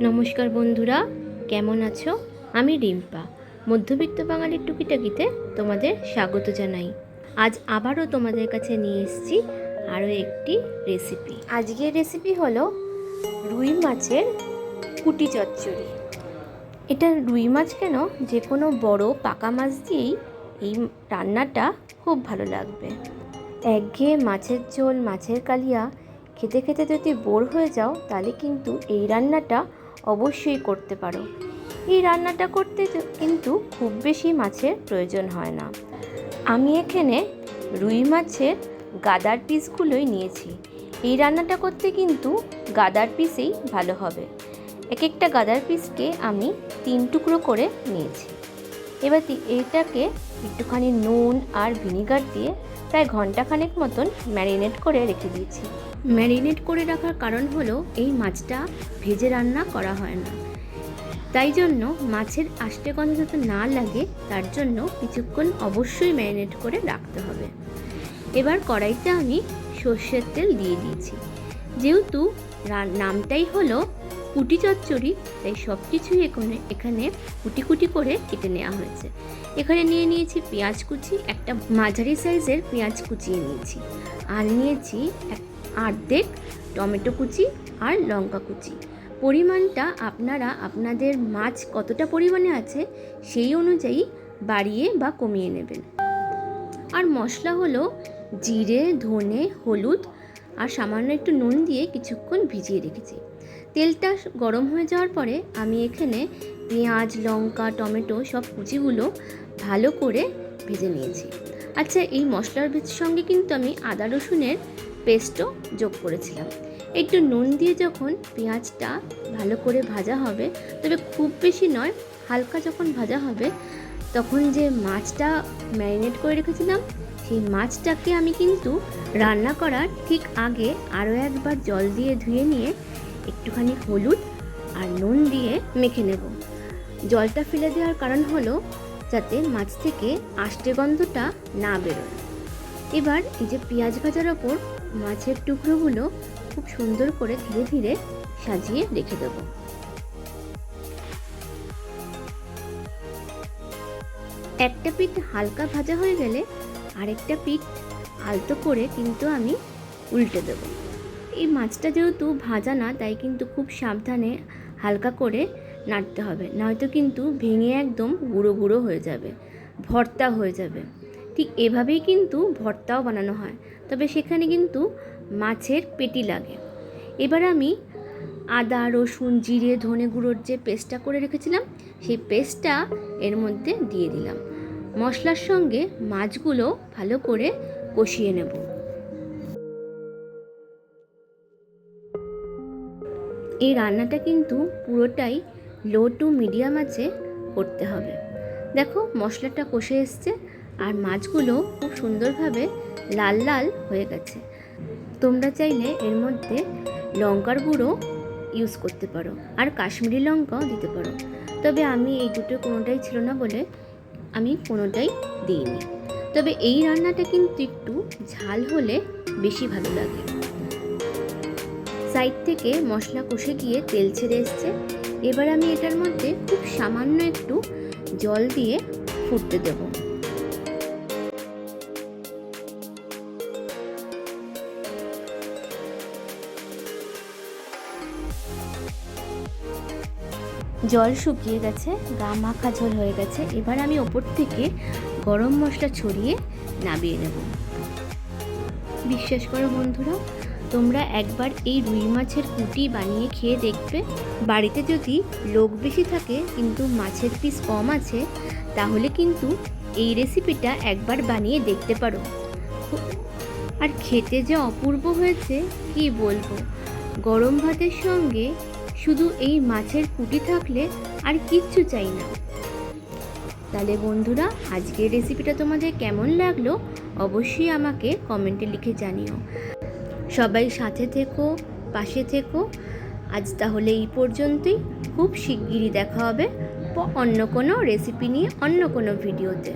নমস্কার বন্ধুরা, কেমন আছো? আমি রিম্পা। মধ্যবিত্ত বাঙালির টুকিটাকিতে তোমাদের স্বাগত জানাই। আজ আবারও তোমাদের কাছে নিয়ে এসেছি আরও একটি রেসিপি। আজকের রেসিপি হলো রুই মাছের কুটি চচ্চড়ি। এটা রুই মাছ কেন? যে কোনো বড় পাকা মাছ দিয়েই এই রান্নাটা খুব ভালো লাগবে। একঘেয়ে মাছের ঝোল, মাছের কালিয়া খেতে খেতে যদি বোর হয়ে যাও, তাহলে কিন্তু এই রান্নাটা অবশ্যই করতে পারো। এই রান্নাটা করতে কিন্তু খুব বেশি মাছের প্রয়োজন হয় না। আমি এখানে রুই মাছের গাদার পিসগুলোই নিয়েছি। এই রান্নাটা করতে কিন্তু গাদার পিসেই ভালো হবে। এক একটা গাদার পিসকে আমি তিন টুকরো করে নিয়েছি। এবার এইটাকে একটুখানি নুন আর ভিনিগার দিয়ে প্রায় ঘন্টাখানেক মতন ম্যারিনেট করে রেখে দিয়েছি। ম্যারিনেট করে রাখার কারণ হলো এই মাছটা ভেজে রান্না করা হয় না। তাই জন্য মাছের আষ্টে গন্ধ যাতে না লাগে, তার জন্য কিছুক্ষণ অবশ্যই ম্যারিনেট করে রাখতে হবে। এবার কড়াইতে আমি সর্ষের তেল দিয়ে দিয়েছি। যেহেতু নামটাই হলো কুটি চচ্চড়ি, তাই সব কিছুই এখানে এখানে কুটি কুটি করে কেটে নেওয়া হয়েছে। এখানে নিয়ে নিয়েছি পেঁয়াজ কুচি, একটা মাঝারি সাইজের পেঁয়াজ কুচিয়ে নিয়েছি। আর নিয়েছি এক আর্ধেক টমেটো কুচি আর লঙ্কা কুচি। পরিমাণটা আপনারা, আপনাদের মাছ কতটা পরিমাণে আছে সেই অনুযায়ী বাড়িয়ে বা কমিয়ে নেবেন। আর মশলা হলো জিরে, ধনে, হলুদ আর সামান্য একটু নুন দিয়ে কিছুক্ষণ ভিজিয়ে রেখেছি। তেলটা গরম হয়ে যাওয়ার পরে আমি এখানে পেঁয়াজ, লঙ্কা, টমেটো সব কুচিগুলো ভালো করে ভেজে নিয়েছি। আচ্ছা এই মশলার সঙ্গে কিন্তু আমি আদা রসুনের পেস্টও যোগ করেছিলাম। একটু নুন দিয়ে যখন পেঁয়াজটা ভালো করে ভাজা হবে, তবে খুব বেশি নয়, হালকা যখন ভাজা হবে, তখন যে মাছটা ম্যারিনেট করে রেখেছিলাম, সেই মাছটাকে আমি কিন্তু রান্না করার ঠিক আগে আরও একবার জল দিয়ে ধুয়ে নিয়ে একটুখানি হলুদ আর নুন দিয়ে মেখে নেব। জলটা ফেলে দেওয়ার কারণ হলো যাতে মাছ থেকে আষ্টে গন্ধটা না বেরোয়। এবার এই যে পেঁয়াজ ভাজার ওপর মাছের টুকরোগুলো খুব সুন্দর করে ধীরে ধীরে সাজিয়ে রেখে দেবো। একটা পিঠ হালকা ভাজা হয়ে গেলে আরেকটা পিঠ আলতো করে কিন্তু আমি উল্টে দেব। এই মাছটা যেহেতু ভাজা না, তাই কিন্তু খুব সাবধানে হালকা করে নাড়তে হবে। নয়তো কিন্তু ভেঙে একদম গুঁড়ো গুঁড়ো হয়ে যাবে, ভর্তা হয়ে যাবে। ঠিক এভাবেই কিন্তু ভর্তাও বানানো হয়, তবে সেখানে কিন্তু মাছের পেটি লাগে। এবার আমি আদা, রসুন, জিরে, ধনে গুঁড়োর যে পেস্টটা করে রেখেছিলাম, সেই পেস্টটা এর মধ্যে দিয়ে দিলাম। মশলার সঙ্গে মাছগুলো ভালো করে কষিয়ে নেব। এই রান্নাটা কিন্তু পুরোটাই লো টু মিডিয়াম আছে করতে হবে। দেখো মশলাটা কষে এসছে আর মাছগুলো খুব সুন্দরভাবে লাল লাল হয়ে গেছে। তোমরা চাইলে এর মধ্যে লঙ্কার গুঁড়ো ইউজ করতে পারো আর কাশ্মীরি লঙ্কাও দিতে পারো। তবে আমি এই দুটো কোনোটাই ছিল না বলে আমি কোনোটাই দিইনি। তবে এই রান্নাটা কিন্তু একটু ঝাল হলে বেশি ভালো লাগে। সাইড থেকে মশলা কষে গিয়ে তেল ছেড়ে এসছে। এবার আমি এটার মধ্যে খুব সামান্য একটু জল দিয়ে ফুটতে দেবো। জল শুকিয়ে গেছে, গা মাখা ঝোল হয়ে গেছে। এবার আমি ওপর থেকে গরম মশলা ছড়িয়ে নামিয়ে নেব। বিশ্বাস করো বন্ধুরা তোমরা একবার এই রুই মাছের কুটি বানিয়ে খেয়ে দেখবে। বাড়িতে যদি লোক বেশি থাকে, কিন্তু মাছের পিস কম আছে, তাহলে কিন্তু এই রেসিপিটা একবার বানিয়ে দেখতে পারো। আর খেতে যে অপূর্ব হয়েছে, কি বলব? গরম ভাতের সঙ্গে শুধু এই মাছের কুটি থাকলে আর কিচ্ছু চাই না। তাহলে বন্ধুরা, আজকের রেসিপিটা তোমাদের কেমন লাগল? অবশ্যই আমাকে কমেন্টে লিখে জানিও। সবাই সাথে থেকো, পাশে থেকো। আজ তাহলে এই পর্যন্তই। খুব শিগগিরই দেখা হবে অন্য কোনো রেসিপি নিয়ে অন্য কোনো ভিডিওতে